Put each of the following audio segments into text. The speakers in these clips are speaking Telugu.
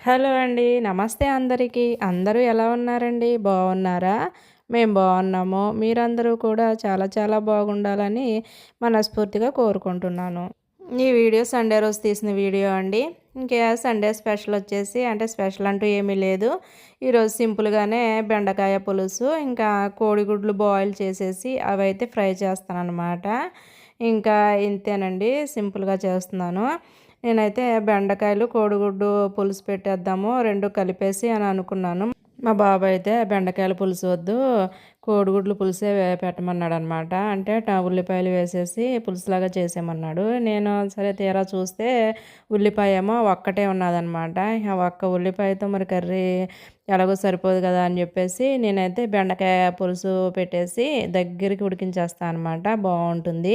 హలో అండి నమస్తే అందరికీ. అందరూ ఎలా ఉన్నారండి? బాగున్నారా? మేము బాగున్నాము. మీరందరూ కూడా చాలా చాలా బాగుండాలని మనస్ఫూర్తిగా కోరుకుంటున్నాను. ఈ వీడియో సండే రోజు తీసిన వీడియో అండి. ఇంకా సండే స్పెషల్ వచ్చేసి అంటే స్పెషల్ అంటూ ఏమీ లేదు. ఈరోజు సింపుల్గానే బెండకాయ పులుసు ఇంకా కోడిగుడ్లు బాయిల్ చేసేసి అవి అయితే ఫ్రై చేస్తాను అనమాట ఇంకా ఇంతేనండి సింపుల్గా చేస్తున్నాను. నేనైతే బెండకాయలు కోడిగుడ్డు పులుసు పెట్టేద్దాము రెండు కలిపేసి అని అనుకున్నాను. మా బాబు అయితే బెండకాయల పులుసు వద్దు కోడిగుడ్లు పులుసే పెట్టమన్నాడు అనమాట అంటే ఉల్లిపాయలు వేసేసి పులుసులాగా చేసేమన్నాడు నేను సరే తీరా చూస్తే ఉల్లిపాయ ఏమో ఒక్కటే ఉన్నదనమాట. ఆ ఒక్క ఉల్లిపాయతో మరి కర్రీ ఎలాగో సరిపోదు కదా అని చెప్పేసి నేనైతే బెండకాయ పులుసు పెట్టేసి దగ్గరికి ఉడికించేస్తాను అనమాట బాగుంటుంది.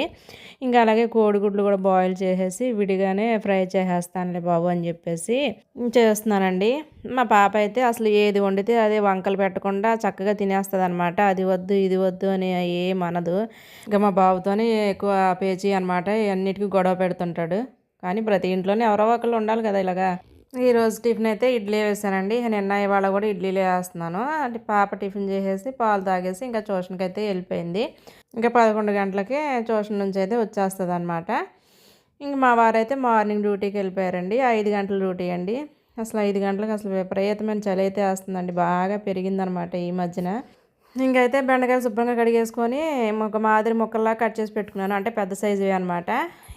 ఇంకా అలాగే కోడిగుడ్లు కూడా బాయిల్ చేసేసి విడిగానే ఫ్రై చేసేస్తానులే బాబు అని చెప్పేసి చేస్తున్నానండి. మా పాప అయితే అసలు ఏది వండితే అదే వంకలు పెట్టకుండా చక్కగా తినేస్తుంది అనమాట అది వద్దు ఇది వద్దు అని ఏం అనదు. ఇంకా మా బాబుతోనే ఎక్కువ పేచీ అనమాట అన్నిటికీ గొడవ పెడుతుంటాడు. కానీ ప్రతి ఇంట్లోనే ఎవరో ఒకళ్ళు ఉండాలి కదా ఇలాగా. ఈరోజు టిఫిన్ అయితే ఇడ్లీ వేసానండి. నిన్న ఇవాళ కూడా ఇడ్లీలు వేస్తున్నాను అంటే పాప టిఫిన్ చేసేసి పాలు తాగేసి ఇంకా ట్యూషన్కి అయితే వెళ్ళిపోయింది. ఇంకా పదకొండు గంటలకి ట్యూషన్ నుంచి అయితే వచ్చేస్తుంది అనమాట ఇంక మా వారైతే మార్నింగ్ డ్యూటీకి వెళ్ళిపోయారండి. ఐదు గంటల డ్యూటీ అండి. అసలు ఐదు గంటలకు అసలు విపరీతమైన చలి అయితే వేస్తుందండి. బాగా పెరిగిందనమాట ఈ మధ్యన. ఇంకైతే బెండకాయలు శుభ్రంగా కడిగేసుకొని ఒక మాదిరి ముక్కల్లా కట్ చేసి పెట్టుకున్నాను. అంటే పెద్ద సైజువి అనమాట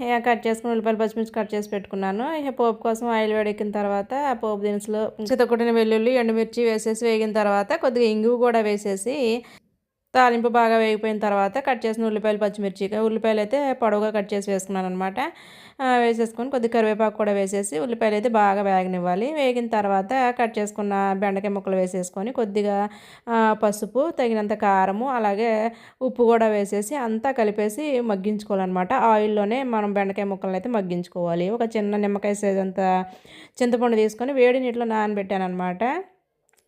ఇక కట్ చేసుకుని ఉల్లిపాయలు పచ్చిమిర్చి కట్ చేసి పెట్టుకున్నాను. ఇక పోపు కోసం ఆయిల్ వేడెక్కిన తర్వాత పోపు దినుసులు చితకొట్టిన వెల్లుల్లి ఎండుమిర్చి వేసేసి వేగిన తర్వాత కొద్దిగా ఇంగువ కూడా వేసేసి తాలింపు బాగా వేగిపోయిన తర్వాత కట్ చేసిన ఉల్లిపాయలు పచ్చిమిర్చి ఉల్లిపాయలు అయితే పొడవుగా కట్ చేసి వేసుకున్నాను అనమాట వేసేసుకొని కొద్ది కరివేపాకు కూడా వేసేసి ఉల్లిపాయలు అయితే బాగా వేగనివ్వాలి. వేగిన తర్వాత కట్ చేసుకున్న బెండకాయ ముక్కలు వేసేసుకొని కొద్దిగా పసుపు తగినంత కారము అలాగే ఉప్పు కూడా వేసేసి అంతా కలిపేసి మగ్గించుకోవాలన్నమాట. ఆయిల్లోనే మనం బెండకాయ ముక్కలను అయితే మగ్గించుకోవాలి. ఒక చిన్న నిమ్మకాయ సైజ్ అంత చింతపండు తీసుకొని వేడి నీటిలో నానబెట్టాను అనమాట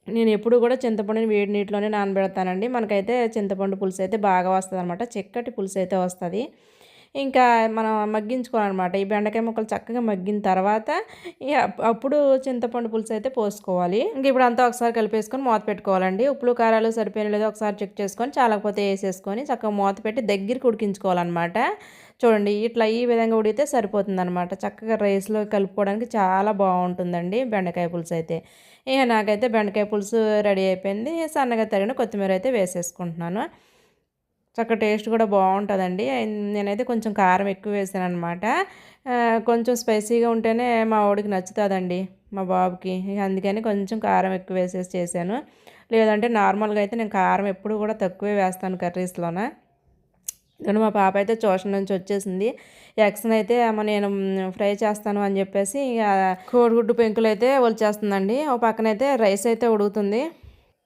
నేను ఎప్పుడు కూడా చింతపండుని వేడి నీటిలోనే నానబెడతానండి. మనకైతే చింతపండు పులుసు అయితే బాగా వస్తుంది అనమాట చిక్కటి పులుసు అయితే వస్తుంది. ఇంకా మనం మగ్గించుకోవాలన్నమాట. ఈ బెండకాయ ముక్కలు చక్కగా మగ్గిన తర్వాత అప్పుడు చింతపండు పులుసు అయితే పోసుకోవాలి. ఇంక ఇప్పుడు అంతా ఒకసారి కలిపేసుకొని మూత పెట్టుకోవాలండి. ఉప్పులు కారాలు సరిపోయిన లేదో ఒకసారి చెక్ చేసుకొని చాలకపోతే వేసేసుకొని చక్కగా మూత పెట్టి దగ్గరికి ఉడికించుకోవాలన్నమాట. చూడండి ఇట్లా ఈ విధంగా ఉడిగితే సరిపోతుంది అనమాట చక్కగా రైస్లో కలుపుకోవడానికి చాలా బాగుంటుందండి బెండకాయ పులుసు అయితే. ఇక నాకైతే బెండకాయ పులుసు రెడీ అయిపోయింది. సన్నగా తరిగిన కొత్తిమీర అయితే వేసేసుకుంటున్నాను. చక్క టేస్ట్ కూడా బాగుంటుందండి. నేనైతే కొంచెం కారం ఎక్కువ వేసాను అనమాట కొంచెం స్పైసీగా ఉంటేనే మా వాడికి నచ్చుతుందండి మా బాబుకి. అందుకని కొంచెం కారం ఎక్కువ వేసేసి చేశాను. లేదంటే నార్మల్గా అయితే నేను కారం ఎప్పుడు కూడా తక్కువే వేస్తాను కర్రీస్లోన. కానీ మా పాప అయితే ట్యూషన్ నుంచి వచ్చేసింది. ఎగ్స్ని అయితే నేను ఫ్రై చేస్తాను అని చెప్పేసి కోడిగుడ్డు పెంకులు అయితే వచ్చేస్తుందండి ఓ పక్కనైతే రైస్ అయితే ఉడుగుతుంది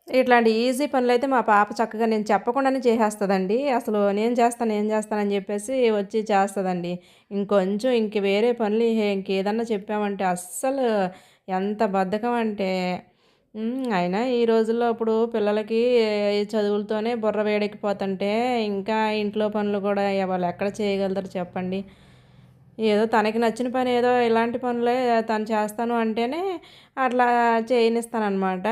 ఇట్లాంటి ఈజీ పనులు అయితే మా పాప చక్కగా నేను చెప్పకుండానే చేసేస్తుందండి. అసలు నేను చేస్తాను ఏం చేస్తానని చెప్పేసి వచ్చి చేస్తుందండి. ఇంకొంచెం ఇంక వేరే పనులు ఇంకేదన్నా చెప్పామంటే అస్సలు ఎంత బద్ధకం అంటే అయినా ఈ రోజుల్లో ఇప్పుడు పిల్లలకి చదువులతోనే బుర్ర వేడెక్కిపోతుంటే ఇంకా ఇంట్లో పనులు కూడా వాళ్ళు ఎక్కడ చేయగలుగుతారు చెప్పండి. ఏదో తనకి నచ్చిన పని ఏదో ఇలాంటి పనులే తను చేస్తాను అంటేనే అట్లా చేయనిస్తానమాట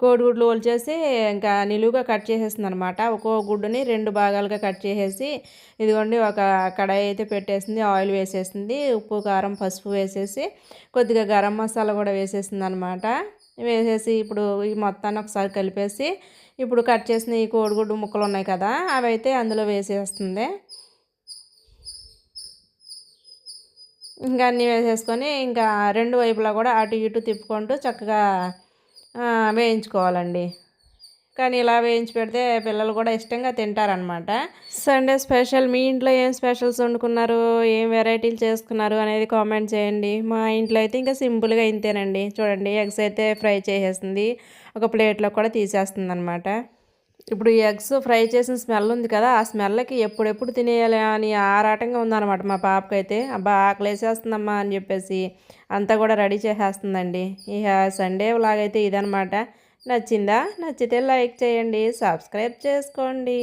కోడిగుడ్లు వచ్చేసి ఇంకా నిలువుగా కట్ చేసేసింది అనమాట ఒక్కో గుడ్డుని రెండు భాగాలుగా కట్ చేసేసి ఇదిగోండి ఒక కడాయి అయితే పెట్టేసింది ఆయిల్ వేసేసింది ఉప్పు కారం పసుపు వేసేసి కొద్దిగా గరం మసాలా కూడా వేసేసింది అనమాట వేసేసి ఇప్పుడు ఈ మొత్తాన్ని ఒకసారి కలిపేసి ఇప్పుడు కట్ చేసిన ఈ కోడిగుడ్డు ముక్కలు ఉన్నాయి కదా అవి అయితే అందులో వేసేస్తుంది. ఇంకా అన్నీ వేసేసుకొని ఇంకా రెండు వైపులా కూడా అటు ఇటు తిప్పుకుంటూ చక్కగా వేయించుకోవాలండి. కానీ ఇలా వేయించి పెడితే పిల్లలు కూడా ఇష్టంగా తింటారనమాట సండే స్పెషల్ మీ ఇంట్లో ఏం స్పెషల్స్ వండుకున్నారు ఏం వెరైటీలు చేసుకున్నారు అనేది కామెంట్ చేయండి. మా ఇంట్లో అయితే ఇంకా సింపుల్గా ఇంతేనండి. చూడండి ఎగ్స్ అయితే ఫ్రై చేసేస్తుంది ఒక ప్లేట్లో కూడా తీసేస్తుంది అనమాట ఇప్పుడు ఈ ఎగ్స్ ఫ్రై చేసిన స్మెల్ ఉంది కదా ఆ స్మెల్కి ఎప్పుడెప్పుడు తినేయాలి అని ఆరాటంగా ఉందన్నమాట మా పాపకైతే. అబ్బా ఆకలేసేస్తుందమ్మా అని చెప్పేసి అంతా కూడా రెడీ చేసేస్తుందండి. ఇక సండే లాగైతే ఇదనమాట నచ్చిందా? నచ్చితే లైక్ చేయండి సబ్స్క్రైబ్ చేసుకోండి.